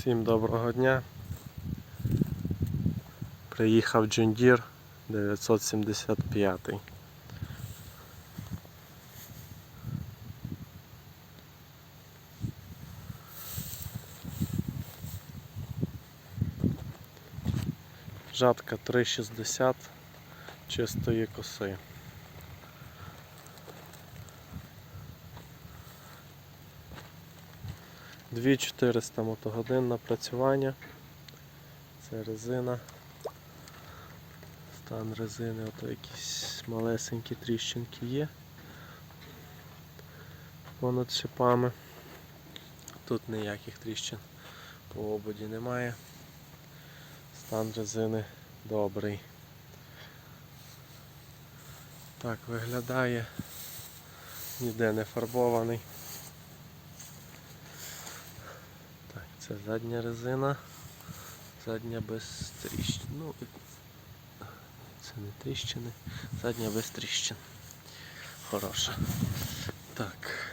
Всім доброго дня. Приїхав Джундір 975. Жатка 360 чистої коси. Дві 400 мотогодин напрацювання. Це резина. Стан резини, ото якісь малесенькі тріщинки є. Понад шипами. Тут ніяких тріщин по ободі немає. Стан резини добрий. Так виглядає. Ніде не фарбований. Так, це задня резина. Задня без тріщин. Ну, це не тріщини. Задня без тріщин. Хороша. Так.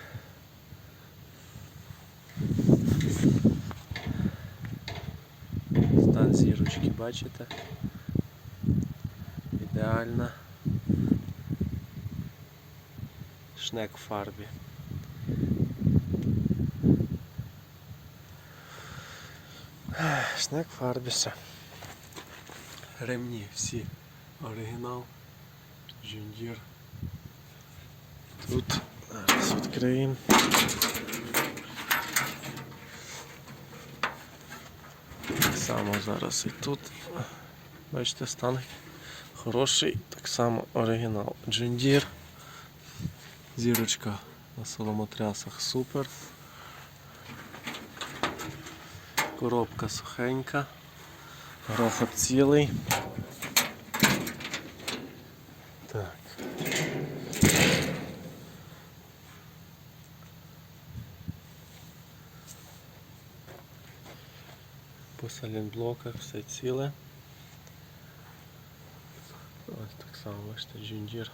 Стан зірочки бачите? Ідеальна. Шнек в фарбі. Шнек в фарбі все. Ремні всі оригінал. Жундір. Тут зараз відкриємо. Так само зараз і тут. Бачите, стан хороший, так само оригінал. Джундір. Зірочка на соломотрясах супер. Коробка сухенька. Грохот цілий. Так. По салінблоках все ціле. Ось так само, бачите, джундір.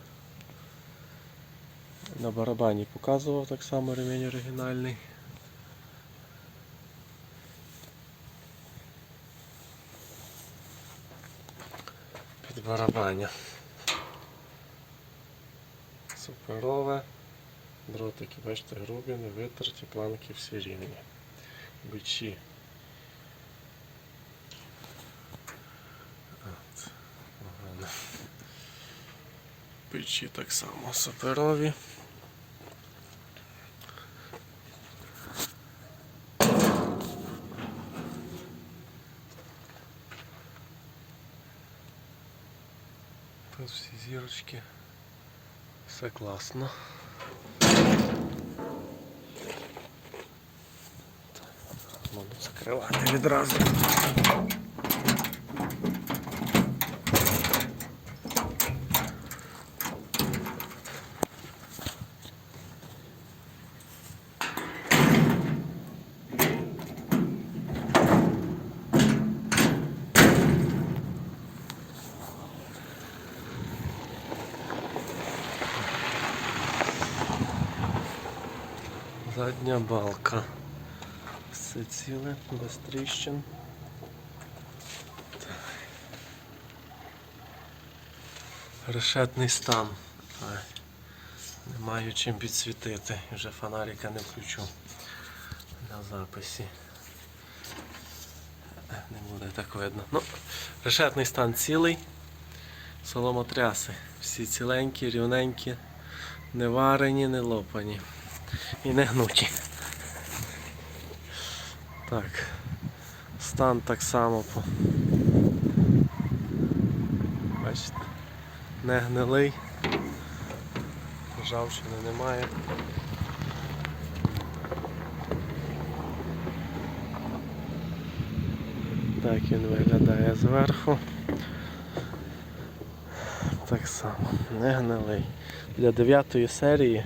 На барабані показував так само ремінь оригінальний. Під барабаня. Суперове. Дротики, бачите, грубі, не витерті, планки всі рівні. Бичі. От. Бичі так само суперові. Тут всі зірочки. Все класно. Буду закривати відразу. Задня балка. Все ціле, без тріщин. Решетний стан. Не маю чим підсвітити. Вже фонарика не включу на записі. Е, Не буде так видно. Ну, решетний стан цілий. Соломотряси. Всі ціленькі, рівненькі, не варені, не лопані і не гнуті. Так. Стан так само. Бачите, не гнилий, ржавчини немає. Так він виглядає зверху. Так само, не гнилий. Для дев'ятої серії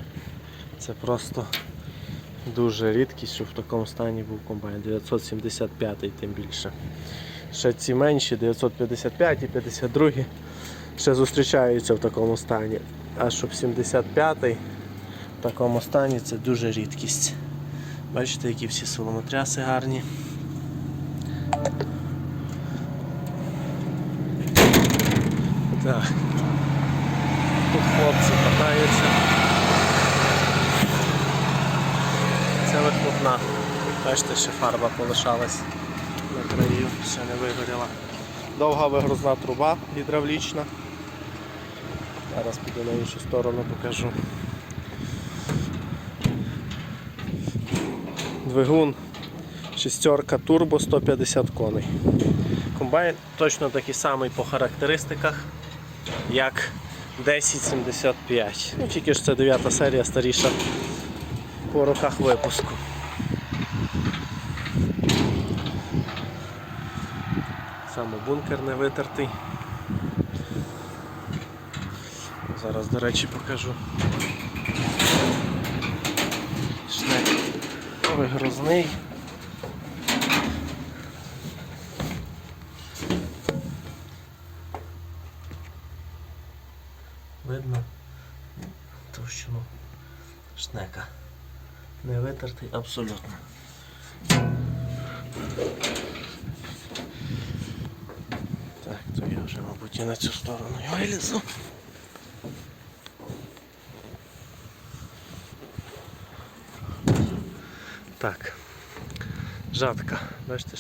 це просто дуже рідкість, що в такому стані був комбайн. 975 тим більше. Ще ці менші, 955 і 52 ще зустрічаються в такому стані. А щоб 75-й в такому стані це дуже рідкість. Бачите, які всі соломотряси гарні. Так. Тут хлопці катаються. Вихлопна. Бачите, ще фарба полишалась на краю, ще не вигоріла. Довга вигрузна труба гідравлічна. Зараз піду на іншу сторону покажу. Двигун шістерка турбо 150 коней. Комбайн точно такий самий по характеристиках, як 1075. Ну, тільки ж це 9 серія старіша по роках випуску. Саме бункер не витертий. Зараз, до речі, покажу. Шнек вигрузний. Не витертий абсолютно. Так, то я вже, мабуть, і на цю сторону і вилізу. Так. Жатка. Бачите,